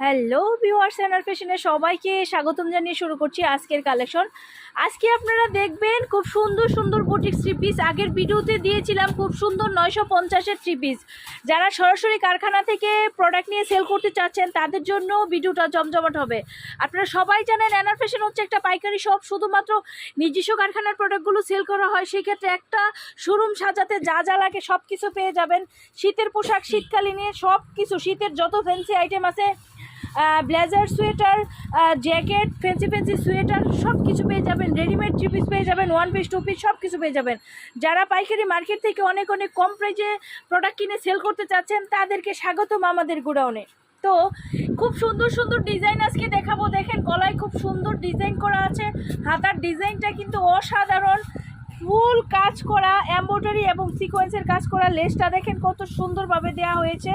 Hello viewers and ফ্যাশনে সবাইকে স্বাগতম জানিয়ে শুরু করছি আজকের কালেকশন আজকে আপনারা দেখবেন খুব সুন্দর সুন্দর বুটিক থ্রি পিস আগের ভিডিওতে দিয়েছিলাম খুব সুন্দর নয়শো পঞ্চাশের থ্রি পিস যারা সরাসরি কারখানা থেকে প্রোডাক্ট নিয়ে সেল করতে চাচ্ছেন, তাদের জন্য ভিডিওটা জমজমাট হবে। আপনারা সবাই জানেন অ্যানার ফ্যাশন হচ্ছে একটা পাইকারি শপ শুধুমাত্র নিজস্ব কারখানার প্রোডাক্টগুলো সেল করা হয়, সেক্ষেত্রে একটা শোরুম সাজাতে যা যা লাগে সব কিছু পেয়ে যাবেন। শীতের পোশাক শীতকালীনের সব কিছু শীতের যত ফ্যান্সি আইটেম আছে blazer sweater jacket fancy fancy sweater সব কিছু পেয়ে যাবেন। রেডিমেড থ্রি পিস পেয়ে যাবেন ওয়ান পিস টু পিস সব কিছু পেয়ে যাবেন। যারা পাইকারি মার্কেট থেকে অনেক অনেক কম প্রাইজে প্রোডাক্ট কিনে সেল করতে চাচ্ছেন, তাদেরকে স্বাগতম আমাদের গোডাউনে। তো খুব সুন্দর সুন্দর ডিজাইন আজকে দেখাবো। দেখেন, গলায় খুব সুন্দর ডিজাইন করা আছে। হাতার ডিজাইনটা কিন্তু অসাধারণ। ফুল কাজ করা এমব্রয়ডারি এবং সিকোয়েন্সের কাজ করা লেসটা দেখেন কত সুন্দরভাবে দেওয়া হয়েছে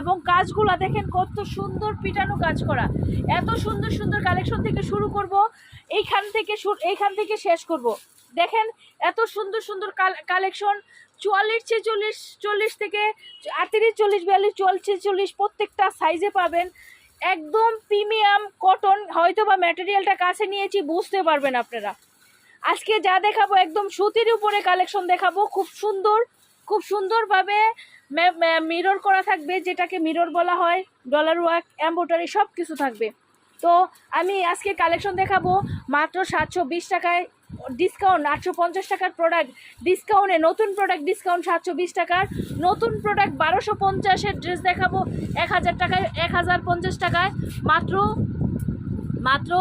এবং কাজগুলা দেখেন কত সুন্দর পিটানো কাজ করা। এত সুন্দর সুন্দর কালেকশন থেকে শুরু করব, এইখান থেকে এইখান থেকে শেষ করব। দেখেন এত সুন্দর সুন্দর কালেকশন চুয়াল্লিশ ছেচল্লিশ, চল্লিশ থেকে আটত্রিশ, চল্লিশ, বিয়াল্লিশ চুয়াল্লিশ ছেচল্লিশ প্রত্যেকটা সাইজে পাবেন। একদম প্রিমিয়াম কটন হয়তো বা ম্যাটেরিয়ালটা কাছে নিয়েছি, বুঝতে পারবেন আপনারা। আজকে যা দেখাবো, একদম সুতির উপরে কালেকশন দেখাবো। খুব সুন্দর, খুব সুন্দরভাবে মিরর করা থাকবে, যেটাকে মিরর বলা হয় ডলার ওয়ার্ক এম্বোটারি সব কিছু থাকবে। তো আমি আজকে কালেকশন দেখাবো মাত্র সাতশো বিশ টাকায় ডিসকাউন্ট আটশো পঞ্চাশ টাকার প্রোডাক্ট ডিসকাউন্টে নতুন প্রোডাক্ট ডিসকাউন্ট সাতশো বিশ টাকার, নতুন প্রোডাক্ট বারোশো পঞ্চাশের ড্রেস দেখাবো এক হাজার টাকায়, এক হাজার পঞ্চাশ টাকায়। মাত্র মাত্র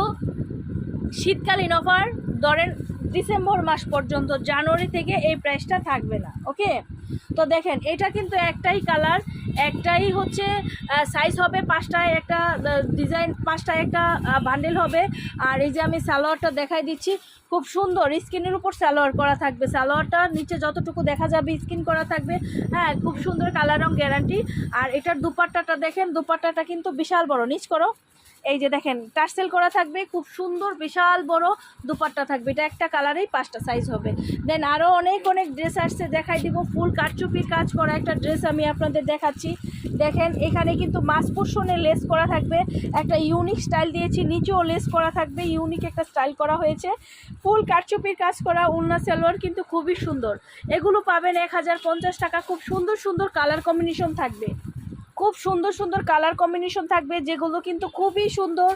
শীতকালীন অফার ধরেন ডিসেম্বর মাস পর্যন্ত, জানুয়ারি থেকে এই প্রাইসটা থাকবে না, ওকে? তো দেখেন, এটা কিন্তু একটাই কালার একটাই হচ্ছে সাইজ হবে পাঁচটায় একটা ডিজাইন পাঁচটায় একটা বান্ডেল হবে। আর এই যে আমি সালোয়ারটা দেখাই দিচ্ছি, খুব সুন্দর, স্কিনের উপর সালোয়ার করা থাকবে। সালোয়ারটা নিচে যতটুকু দেখা যাবে স্কিন করা থাকবে। হ্যাঁ খুব সুন্দর কালার রং গ্যারান্টি আর এটার দুপাট্টাটা দেখেন, দুপাট্টাটা কিন্তু বিশাল বড়, নিচ করো। এই যে দেখেন, টার্সেল করা থাকবে, খুব সুন্দর, বিশাল বড় দুপাট্টা থাকবে। এটা একটা কালারেই পাঁচটা সাইজ হবে। দেন আরও অনেক অনেক ড্রেস আসছে, দেখাই দিব। ফুল কাটচুপির কাজ করা একটা ড্রেস আমি আপনাদের দেখাচ্ছি। দেখেন, এখানে কিন্তু মাস পোর্শনে লেস করা থাকবে। একটা ইউনিক স্টাইল দিয়েছি, নিচেও লেস করা থাকবে ইউনিক একটা স্টাইল করা হয়েছে। ফুল কাটচুপির কাজ করা উন্না সালোয়ার কিন্তু খুবই সুন্দর। এগুলো পাবেন এক হাজার পঞ্চাশ টাকা। খুব সুন্দর সুন্দর কালার কম্বিনেশন থাকবে। খুব সুন্দর সুন্দর কালার কম্বিনেশন থাকবে, যেগুলো কিন্তু খুবই সুন্দর,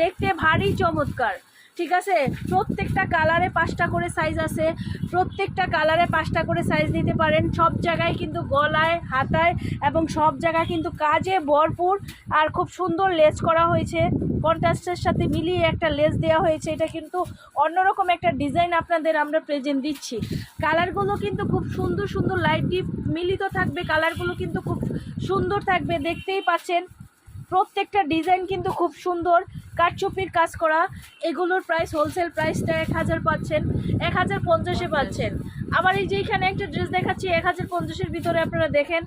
দেখতে ভারী চমৎকার। ঠিক আছে? প্রত্যেকটা কালারে পাঁচটা করে সাইজ আছে, প্রত্যেকটা কালারে পাঁচটা করে সাইজ নিতে পারেন। সব জায়গায় কিন্তু গলায়, হাতায় এবং সব জায়গায় কিন্তু কাজে ভরপুর। আর খুব সুন্দর লেস করা হয়েছে। কন্ট্রাস্টের সাথে মিলিয়ে একটা লেস দেওয়া হয়েছে, এটা কিন্তু অন্যরকম একটা ডিজাইন আপনাদের আমরা প্রেজেন্ট দিচ্ছি। কালারগুলো কিন্তু খুব সুন্দর সুন্দর লাইট ডিপ মিলিত থাকবে কালারগুলো কিন্তু খুব সুন্দর থাকবে, দেখতেই পাচ্ছেন। প্রত্যেকটা ডিজাইন কিন্তু খুব সুন্দর কাঠচুপির কাজ করা, এগুলোর প্রাইস হোলসেল প্রাইসটা এক হাজার পাচ্ছেন, এক হাজার পঞ্চাশে পাচ্ছেন। আবার এই যে এখানে একটা ড্রেস দেখাচ্ছি, এক হাজার পঞ্চাশের ভিতরে আপনারা দেখেন,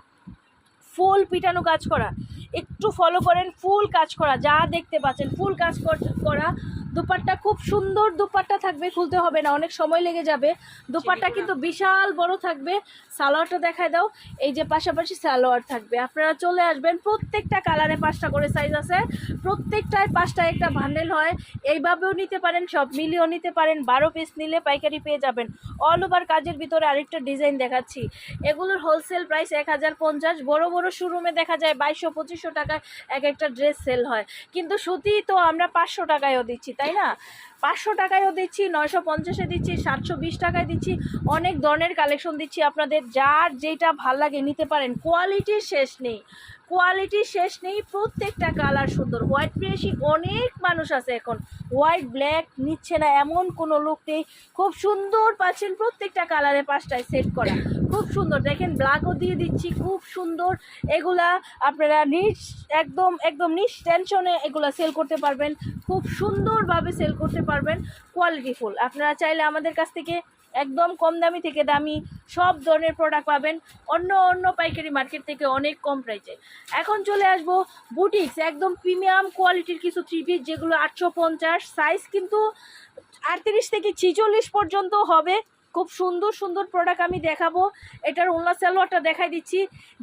ফুল পিটানো কাজ করা। একটু ফলো করেন ফুল কাজ করা যা দেখতে পাচ্ছেন ফুল কাজ কর- দুপাট্টা খুব সুন্দর দুপাট্টা থাকবে খুলতে হবে না অনেক সময় লেগে যাবে। দুপাট্টা কিন্তু বিশাল বড় থাকবে সালোয়ারটা দেখায় দাও এই যে পাশাপাশি সালোয়ার থাকবে। আপনারা চলে আসবেন প্রত্যেকটা কালারে পাঁচটা করে সাইজ আছে প্রত্যেকটায় পাঁচটা একটা ভান্ডেল হয় এইভাবেও নিতে পারেন সব মিলিয়েও নিতে পারেন বারো পিস নিলে পাইকারি পেয়ে যাবেন। অল ওভার কাজের ভিতরে আরেকটা ডিজাইন দেখাচ্ছি। এগুলোর হোলসেল প্রাইস এক হাজার পঞ্চাশ বড়ো বড়ো শোরুমে দেখা যায় বাইশশো পঁচিশশো টাকায় এক একটা ড্রেস সেল হয়। কিন্তু সুতি তো আমরা পাঁচশো টাকায়ও দিচ্ছি তাই না? পাঁচশো টাকায়ও দিচ্ছি, নয়শো পঞ্চাশে দিচ্ছি, সাতশো বিশ টাকায় দিচ্ছি, অনেক ধরনের কালেকশন দিচ্ছি আপনাদের। যার যেটা ভালো লাগে নিতে পারেন কোয়ালিটির শেষ নেই। কোয়ালিটির শেষ নেই, প্রত্যেকটা কালার সুন্দর। হোয়াইট প্রেসি অনেক মানুষ আছে এখন। হোয়াইট ব্ল্যাক নিচ্ছে না, এমন কোনো লোক নেই। খুব সুন্দর পাচ্ছেন প্রত্যেকটা কালারে পাঁচটায় সেট করা। খুব সুন্দর। দেখেন ব্ল্যাকও দিয়ে দিচ্ছি, খুব সুন্দর। এগুলা আপনারা নিজ একদম একদম নিজ টেনশনে এগুলা সেল করতে পারবেন। খুব সুন্দরভাবে সেল করতে পারবেন। কোয়ালিটিফুল আপনারা চাইলে আমাদের কাছ থেকে একদম কম দামি থেকে দামি সব ধরনের প্রোডাক্ট পাবেন। অন্য অন্য পাইকারি মার্কেট থেকে অনেক কম প্রাইসে এখন চলে আসব বুটিক্স একদম প্রিমিয়াম কোয়ালিটির কিছু থ্রি পিস যেগুলো আটশো পঞ্চাশ সাইজ কিন্তু আটত্রিশ থেকে ছিচল্লিশ পর্যন্ত হবে। খুব সুন্দর সুন্দর প্রোডাক্ট আমি দেখাবো। এটার ওনলা সালোয়ারটা দেখাই দিচ্ছি।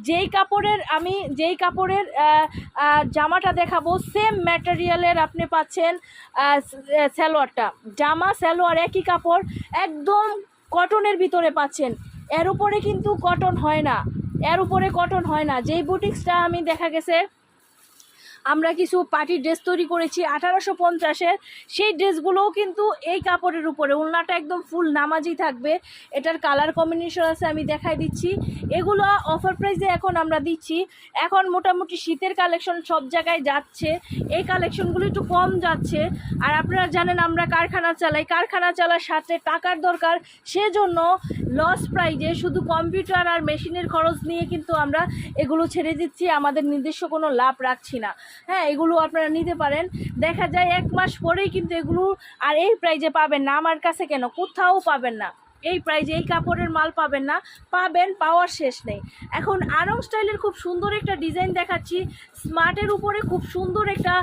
যেই কাপড়ের আমি, যেই কাপড়ের জামাটা দেখাবো সেম ম্যাটেরিয়ালের আপনি পাচ্ছেন সালোয়ারটা। জামা, সালোয়ার একই কাপড়, একদম কটনের ভিতরে পাচ্ছেন। এর উপরে কিন্তু কটন হয় না। এর উপরে কটন হয় না। যেই বুটিক্সটা আমি দেখা গেছে আমরা কিছু পার্টি ড্রেস তৈরি করেছি আঠারোশো পঞ্চাশের। সেই ড্রেসগুলোও কিন্তু এই কাপড়ের উপরে উলনাটা একদম ফুল নামাজি থাকবে। এটার কালার কম্বিনেশন আছে, আমি দেখাই দিচ্ছি। এগুলো অফার প্রাইসে এখন আমরা দিচ্ছি। এখন মোটামুটি শীতের কালেকশন সব জায়গায় যাচ্ছে। এই কালেকশনগুলো একটু কম যাচ্ছে। আর আপনারা জানেন, আমরা কারখানা চালাই। কারখানা চালার সাথে টাকার দরকার। সেজন্য লস প্রাইজে শুধু কম্পিউটার আর মেশিনের খরচ নিয়ে কিন্তু আমরা এগুলো ছেড়ে দিচ্ছি। আমাদের নিজস্ব কোনো লাভ রাখছি না। হ্যাঁ এগুলো আপনারা নিতে পারেন। দেখা যায় এক মাস পরেই কিন্তু এগুলো আর এই প্রাইজে পাবেন না। আমার কাছে কেন? কোথাও পাবেন না। এই প্রাইজে এই কাপড়ের মাল পাবেন না, পাবেন, পাওয়ার শেষ নেই। এখন আরং স্টাইলের খুব সুন্দর একটা ডিজাইন দেখাচ্ছি। স্মার্টের উপরে খুব সুন্দর একটা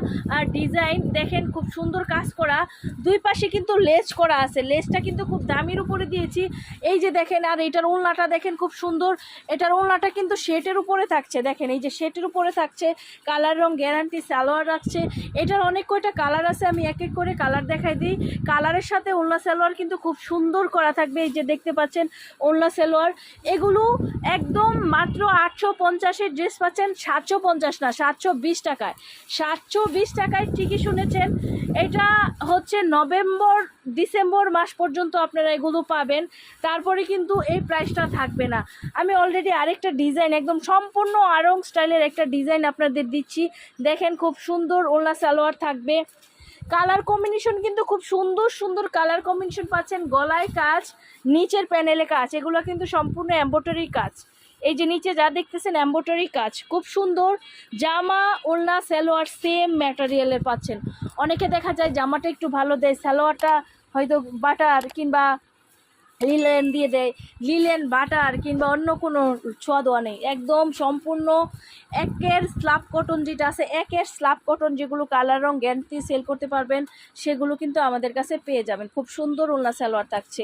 ডিজাইন দেখেন, খুব সুন্দর কাজ করা। দুই পাশে কিন্তু লেস করা আছে। লেসটা কিন্তু খুব দামির উপরে দিয়েছি। এই যে দেখেন, আর এটার ওলনাটা দেখেন, খুব সুন্দর। এটার ওলনাটা কিন্তু শেটের উপরে থাকছে। দেখেন, এই যে শেটের উপরে থাকছে কালার রং গ্যারান্টি সালোয়ার রাখছে। এটার অনেক কয়টা কালার আছে, আমি এক এক করে কালার দেখাই দিই। কালারের সাথে ওলনা, সালোয়ার কিন্তু খুব সুন্দর করা থাকবে। এই যে দেখতে পাচ্ছেন ওলনা সালোয়ার, এগুলো একদম মাত্র আটশো পঞ্চাশের ড্রেস পাচ্ছেন সাতশো পঞ্চাশ না, সাতশো বিশ টাকায়। সাতশো বিশ টাকায় ঠিকই শুনেছেন, এটা হচ্ছে নভেম্বর, ডিসেম্বর মাস পর্যন্ত আপনারা এগুলো পাবেন, তারপরে কিন্তু এই প্রাইসটা থাকবে না। আমি অলরেডি আরেকটা ডিজাইন একদম সম্পূর্ণ আরং স্টাইলের একটা ডিজাইন আপনাদের দিচ্ছি। দেখেন খুব সুন্দর ওলনা সালোয়ার থাকবে। কালার কম্বিনেশন কিন্তু খুব সুন্দর সুন্দর কালার কম্বিনেশন পাচ্ছেন গলায় কাজ, নিচের প্যানেলে কাজ। এগুলো কিন্তু সম্পূর্ণ এম্ব্রয়ডারি কাজ। এই যে নিচে যা দেখতেছেন এম্ব্রয়ডারি কাজ, খুব সুন্দর। জামা ওলনা সালোয়ার সেম ম্যাটেরিয়ালের পাচ্ছেন। অনেকে দেখা যায় জামাটা একটু ভালো দেয়, সালোয়ারটা হয়তো বাটার কিংবা লিলেন দিয়ে দেয়। লিলেন বাটার কিংবা অন্য কোনো ছোঁয়া দেওয়া নেই। একদম সম্পূর্ণ একের স্লাব কটন যেটা আছে, একের স্লাব কটন যেগুলো কালার রং গ্যারান্টি সেল করতে পারবেন, সেগুলো কিন্তু আমাদের কাছে পেয়ে যাবেন। খুব সুন্দর ওলনা সালোয়ার থাকছে।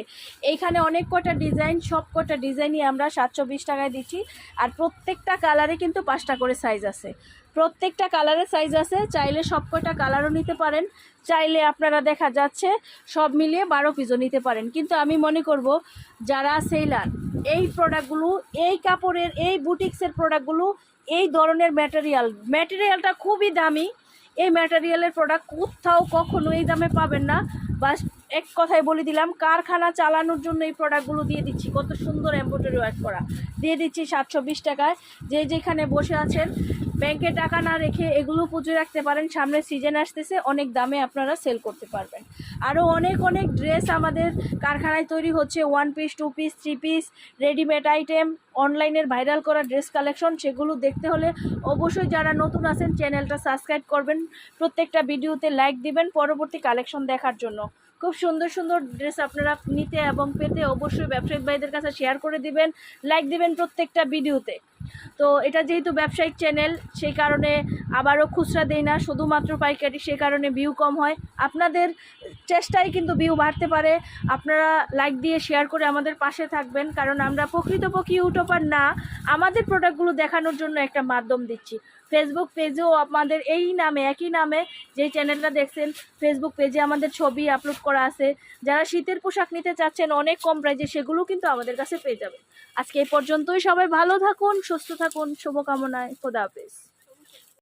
এইখানে অনেক কটা ডিজাইন, সব কটা ডিজাইনই আমরা সাতশো বিশ টাকায় দিচ্ছি। আর প্রত্যেকটা কালারে কিন্তু পাঁচটা করে সাইজ আছে। প্রত্যেকটা কালারের সাইজ আছে, চাইলে সব কয়টা কালারও নিতে পারেন, চাইলে আপনারা দেখা যাচ্ছে সব মিলিয়ে বারো পিসও নিতে পারেন। কিন্তু আমি মনে করব, যারা সেলার এই প্রোডাক্টগুলো এই কাপড়ের, এই বুটিক্সের প্রোডাক্টগুলো এই ধরনের ম্যাটেরিয়াল ম্যাটেরিয়ালটা খুবই দামি, এই ম্যাটেরিয়ালের প্রোডাক্ট কোথাও কখনো এই দামে পাবেন না। বাস এক কথায় বলে দিলাম, কারখানা চালানোর জন্য এই প্রোডাক্টগুলো দিয়ে দিচ্ছি। কত সুন্দর এম্ব্রয়ডারি ওয়ার্ক করা। দিয়ে দিচ্ছি সাতশো বিশ টাকায়। যে যেখানে বসে আছেন ব্যাংকে টাকা না রেখে এগুলো পুজো রাখতে পারেন। সামনে সিজন আসতেছে, অনেক দামে আপনারা সেল করতে পারবেন। আরও অনেক অনেক ড্রেস আমাদের কারখানায় তৈরি হচ্ছে। One piece two piece three piece readymade item অনলাইনের ভাইরাল করা ড্রেস কালেকশন সেগুলো দেখতে হলে অবশ্যই যারা নতুন আছেন চ্যানেলটা সাবস্ক্রাইব করবেন। প্রত্যেকটা ভিডিওতে লাইক দিবেন, পরবর্তী কালেকশন দেখার জন্য। খুব সুন্দর সুন্দর ড্রেস আপনারা নিতে এবং পেতে অবশ্যই ব্যবসায়িক ভাইদের কাছে শেয়ার করে দিবেন। লাইক দিবেন প্রত্যেকটা ভিডিওতে তো এটা যেহেতু ব্যবসায়িক চ্যানেল সেই কারণে আবারও খুচরা দেই না, শুধুমাত্র পাইকারি, সেই কারণে ভিউ কম হয়। আপনাদের চেষ্টায় কিন্তু ভিউ বাড়তে পারে। আপনারা লাইক দিয়ে শেয়ার করে আমাদের পাশে থাকবেন, কারণ আমরা প্রকৃতপক্ষে ইউটিউবার না। আমাদের প্রোডাক্টগুলো দেখানোর জন্য একটা মাধ্যম দিচ্ছি। ফেসবুক পেজেও আমাদের এই নামে, একই নামে যে চ্যানেলটা দেখছেন ফেসবুক পেজে আমাদের ছবি আপলোড করা আছে। যারা শীতের পোশাক নিতে চাচ্ছেন, অনেক কম প্রাইজে সেগুলো কিন্তু আমাদের কাছে পেয়ে যাবেন। আজকে এই পর্যন্তই। সবাই ভালো থাকুন সুস্থ থাকুন শুভকামনায় খোদা হাফেজ।